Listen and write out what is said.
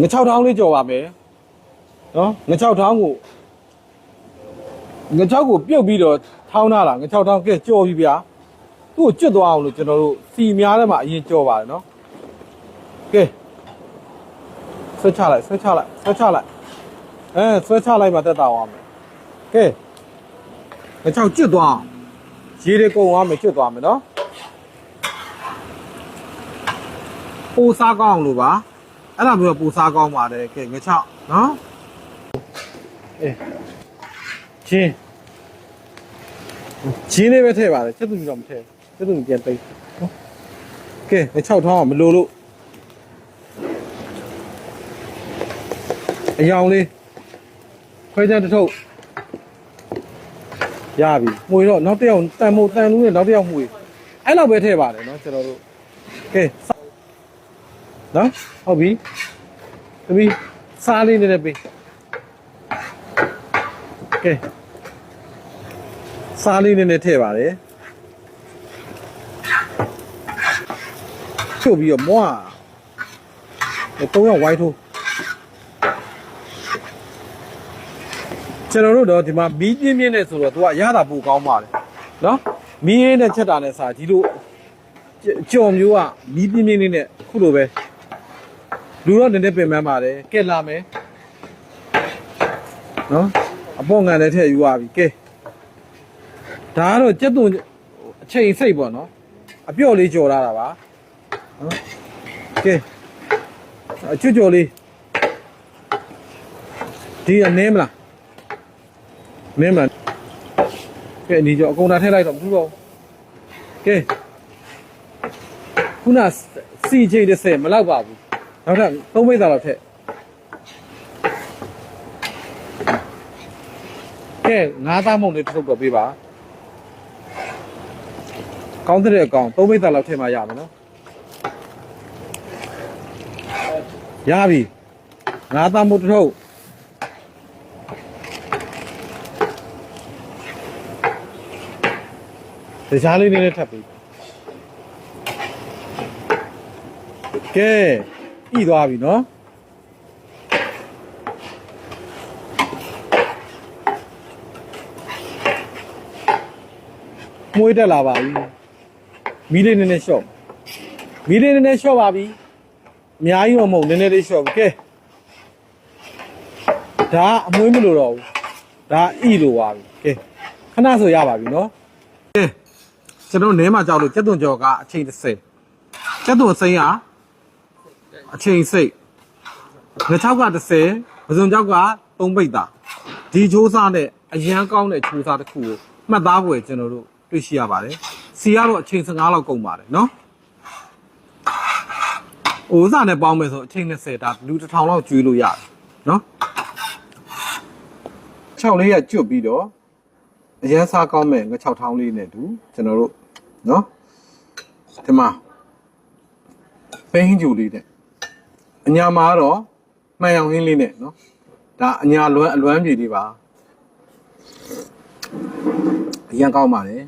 ငချောက်ထောင်းလေးကြော်ပါမယ်နော်ငချောက်ထောင်းကိုငချောက်ကိုပြုတ်ပြီးတော့ထောင်းထားတာငချောက်ထောင်းကဲကြော်ပြီဗျာသူ့ကိုကျွတ်သွားအောင်လို့ကျွန်တော်တို့စီများထဲမှာအရင်ကြော်ပါတယ်နော်ကဲဆွဲချလိုက်ဆွဲချလိုက်ဆွဲချလိုက်အဲဆွဲချလိုက်မှတက်တာအောင်မယ်ကဲငချောက်ကျွတ်သွားအောင်ရေတွေကုန်သွားမယ်ကျွတ်သွားမယ်နော်ပိုးစားကောင်းအောင်လို့ပါ အဲ့ဒါမျိုးကပိုးစားကောင်းပါတယ်ကဲငချောက်နော်အေးချင်းချင်းလေးပဲထည့်ပါတယ်ချက်သူကြီးတော့မထည့်ချက်သူကြီးပြန်သိမ်းနော်ကဲငချောက်ထောင်းအောင်မလို့လို့အယောင်လေးခွဲချမ်းတစ်ထုပ်ရပြီမှွေတော့နောက်တစ်ယောက်တန်မို့တန်လူးနဲ့နောက်တစ်ယောက်မှွေအဲ့လောက်ပဲထည့်ပါတယ်နော်ကျွန်တော်တို့ကဲ နော်ဟုတ်ပြီတပီးစားလေးနဲ့ပေးကဲစားလေးနဲ့နဲ့ထည့်ပါတယ်ချုပ်ပြီးတော့မွားတော့ရောက်ဝိုင်းထိုးကျွန်တော်တို့တော့ဒီမှာမီးပြင်းပြင်းနဲ့ဆိုတော့သူကရတာပိုကောင်းပါတယ်နော်မီးရင်းနဲ့ချက်တာနဲ့စားဒီလိုကြော်မျိုးကမီးပြင်းပြင်းလေးနဲ့ခုလိုပဲ လူတော့နည်းနည်းပင်ပန်းပါတယ်ကဲလာမယ်နော်အပေါ်ငံလည်းထည့်ယူရပြီကဲဒါကတော့ကြက်သွန်အချိန်စိတ်ပေါ့နော်အပြော့လေးကြော်လာတာပါနော်ကဲအချွတ်ကြော်လေးဒီအနေမလားနင်းမလားကဲဒီကြော်အကုန်တာထည့်လိုက်တော့မထူတော့ဘူးကဲခုနစီချိန်30မလောက်ပါဘူး နောက်ထပ်3မိတ်သားလောက်ထည့်ကဲငါးသားမုံလေးတစ်ထုပ်တော့ပေးပါကောင်းတဲ့အကောင်3မိတ်သားလောက်ထည့်မှရမယ်နော်ရပြီငါးသားမုံတစ်ထုပ်တရားလေးနည်းနည်းထပ်ပေးကဲ ဤသွားပြီနော်မွေးတက်လာပါပြီမီးလေးနည်းနည်းလျှော့မီးလေးနည်းနည်းလျှော့ပါပြီအများကြီးတော့မဟုတ်နည်းနည်းလေးလျှော့ပြီကဲဒါအမွေးမလို့တော့ဘူးဒါဤလိုပါပြီကဲခဏဆိုရပါပြီနော်ကဲကျွန်တော်နဲမှာကြောက်လို့ကျက်သွန်ကြော်ကအချိန်30ကျက်သွန်စိမ်းက အချိန်စိတ်ငချောက်က30ပဇွန်ကြောက်က3ပိတ်တာဒီချိုးစားနဲ့အရန်ကောင်းတဲ့ချိုးစားတစ်ခုကိုမှတ်သားဖွယ်ကျွန်တော်တို့တွေ့ရှိရပါတယ်စီကတော့အချိန်15လောက်ကုန်ပါတယ်နော်အိုးစားနဲ့ပေါင်းမယ်ဆိုအချိန်20ဒါလူတစ်ထောင်လောက်ကျွေးလို့ရတယ်နော်6လေးရကျွတ်ပြီးတော့အရန်စားကောင်းမဲ့င6ထောင်းလေးနဲ့တူကျွန်တော်တို့နော်ဒီမှာပင်းဂျူလေးနဲ့ အညာမှာတော့မှန်အောင်ဟင်းလေးနဲ့နော်ဒါအညာလွမ်းအလွမ်းပြေလေးပါအရင်ကောင်းပါတယ်